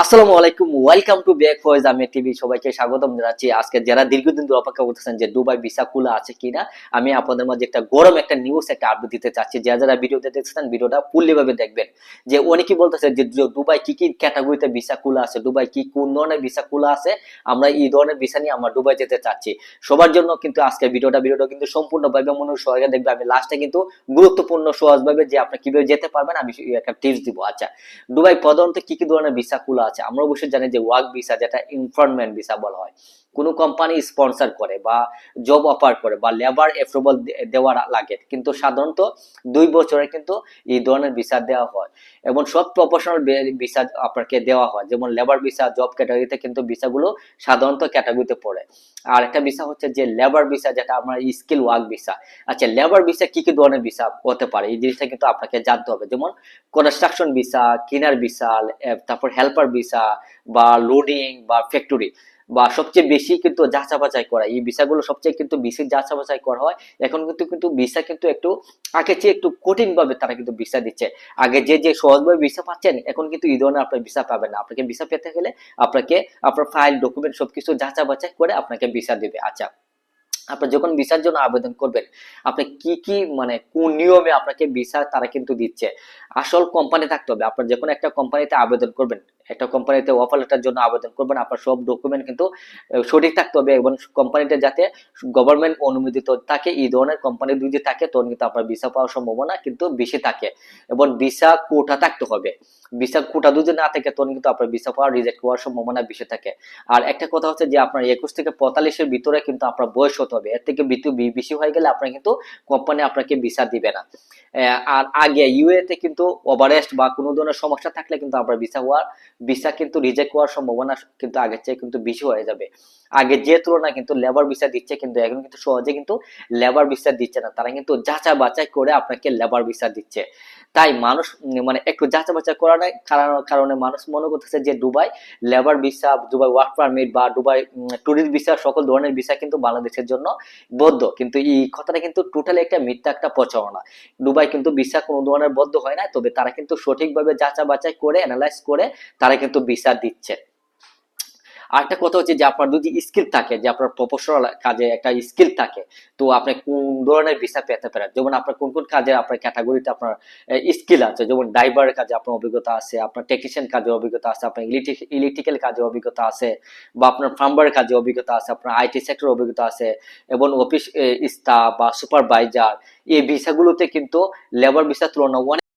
আসসালামু আলাইকুম welcome to back Faiz আমি টিভি সবাইকে স্বাগতম জানাচ্ছি। আজকে যারা দীর্ঘদিন ধরে অপেক্ষা করতেছেন যে দুবাই ভিসা খোলা আছে কিনা, আমি আপনাদের মাঝে একটা গরম একটা নিউজ একটা আপডেট দিতে চাচ্ছি। যারা যারা ভিডিওতে দেখছেন ভিডিওটা ফুললি ভাবে দেখবেন। যে অনেকেই বলতেছে যে দুবাই কি কি ক্যাটাগরিতে ভিসা খোলা আছে দুবাই কি কোন ধরনের ভিসা খোলা আছে? আমরা এই ধরনের ভিসা নিয়ে আমরা দুবাই যেতে চাচ্ছি। সবার জন্য কিন্তু আজকে ভিডিওটা ভিডিওটা কিন্তু সম্পূর্ণভাবে মনোযোগ সহকারে দেখবে আমি লাস্টে কিন্তু গুরুত্বপূর্ণ, সহজভাবে যে আপনি কীভাবে যেতে পারবেন, আমি একটা টিপস দিব। আচ্ছা দুবাই প্রধানত কি কি ধরনের ভিসা খোলা আছে। আমরা অবশ্যই জানি যে ওয়ার্ক ভিসা যেটা ইনফার্মেন্ট ভিসা বলা হয়। কোনো কোম্পানি স্পন্সর করে বা জব অফার করে বা লেবার অ্যাপ্রুভাল দেওয়ার লাগে। কিন্তু সাধারণত দুই বছরে কিন্তু এই ধরনের ভিসা দেওয়া হয় এবং সব প্রফেশনাল ভিসা আপনাকে দেওয়া হয়। যেমন লেবার ভিসা জব ক্যাটাগরিতে কিন্তু ভিসাগুলো সাধারণত ক্যাটাগরিতে পড়ে। আর একটা ভিসা হচ্ছে যে লেবার ভিসা যেটা আমরা স্কিল ওয়ার্ক ভিসা আচ্ছা লেবার ভিসা কি কি ধরনের ভিসা হতে পারে? এই জিনিসটা কিন্তু আপনাকে জানতে হবে। যেমন কনস্ট্রাকশন ভিসা কিনার ভিসা তারপর হেল্পার ভিসা বা লোডিং বা ফ্যাক্টরি বা সবচেয়ে বেশি কিন্তু যাচা বাছাই করা। এই ভিসাগুলো সবচেয়ে কিন্তু বেশি যাচা বাছাই করা হয়। এখন কিন্তু কিন্তু ভিসা কিন্তু একটু আগে চেয়ে একটু কঠিন ভাবে তারা কিন্তু ভিসা দিচ্ছে। আগে যে যে সহজভাবে ভিসা পাচ্ছেন, এখন কিন্তু এই ধরনের আপনার ভিসা পাবেন না। আপনাকে ভিসা পেতে গেলে আপনাকে আপনার ফাইল, ডকুমেন্ট সবকিছু যাচা বাছাই করে আপনাকে ভিসা দিবে। আচ্ছা আপনি যখন ভিসার জন্য আবেদন করবেন, আপনি কি কি মানে কোন নিয়মে আপনাকে ভিসা তারা কিন্তু দিচ্ছে? আসল কোম্পানি থাকতে হবে। আপনার যখন একটা কোম্পানিতে আবেদন করবেন একটা কোম্পানিতে অফার লেটার জন্য আবেদন করবেন। আপনার সব ডকুমেন্ট কিন্তু সঠিক থাকতে হবে। এবং কোম্পানিটা যাতে গভর্নমেন্ট অনুমোদিত থাকে, এই ধরনের কোম্পানি যদি থাকে, তখন কিন্তু আপনার ভিসা পাওয়ার সম্ভাবনা কিন্তু বেশি থাকে। এবং ভিসা কোটা থাকতে হবে। ভিসা কোটা যদি না থাকে, তখন কিন্তু আপনার ভিসা পাওয়ার রিজেক্ট হওয়ার সম্ভাবনা বেশি থাকে। আর একটা কথা হচ্ছে যে, আপনার একুশ থেকে পঁয়তাল্লিশের ভিতরে কিন্তু আপনার বয়স হতে হবে। এর থেকে বেশি হয়ে গেলে আপনার কিন্তু কোম্পানি আপনাকে ভিসা দিবে না। আর আগে ইউএ তে কিন্তু ওভারেস্ট বা কোনো ধরনের সমস্যা থাকলে কিন্তু আপনার ভিসা হওয়ার ভিসা কিন্তু রিজেক্ট হওয়ার সম্ভাবনা কিন্তু আগের চেয়ে কিন্তু বেশি হয়ে যাবে। আগে যে তুলনায় কিন্তু লেবার ভিসা দিচ্ছে কিন্তু, এখন কিন্তু সহজে কিন্তু লেবার ভিসা দিচ্ছে না। তারা কিন্তু যাচা বাছাই করে আপনাকে লেবার ভিসা দিচ্ছে। তাই মানুষ মানে একটু যাচা বাছাই করার কারণ- কারণে মানুষ মনে করতেছে যে Dubai labour visa Dubai work permit বা দুবাই ট্যুরিস্ট ভিসা সকল ধরনের ভিসা কিন্তু বাংলাদেশের জন্য বদ্ধ। কিন্তু এই কথাটা কিন্তু টোটালি একটা মিথ্যা একটা প্রচারণা। দুবাই কিন্তু ভিসা কোনো ধরনের বদ্ধ হয় না তবে তারা কিন্তু সঠিকভাবে যাচা বাছাই করে অ্যানালাইজ করে তারা কিন্তু ভিসা দিচ্ছে। আরেকটা কথা হচ্ছে যে আপনার যদি স্কিল থাকে, যে আপনার প্রফেশনাল কাজে একটা স্কিল থাকে, তো আপনি কোন ধরনের ভিসা পেতে পারেন? যেমন আপনার কোন কোন কাজে, আপনার ক্যাটাগরিতে আপনার স্কিল আছে, যেমন ড্রাইভারের কাজে আপনার অভিজ্ঞতা আছে, আপনার টেকনিশিয়ান কাজে অভিজ্ঞতা আছে, আপনার ইলেকট্রিক্যাল কাজে অভিজ্ঞতা আছে, বা আপনার প্লাম্বারের কাজে অভিজ্ঞতা আছে, আপনার আইটি সেক্টর অভিজ্ঞতা আছে, এবং অফিস স্টাফ বা সুপারভাইজার এই ভিসাগুলোতে কিন্তু লেবার ভিসা তুলনা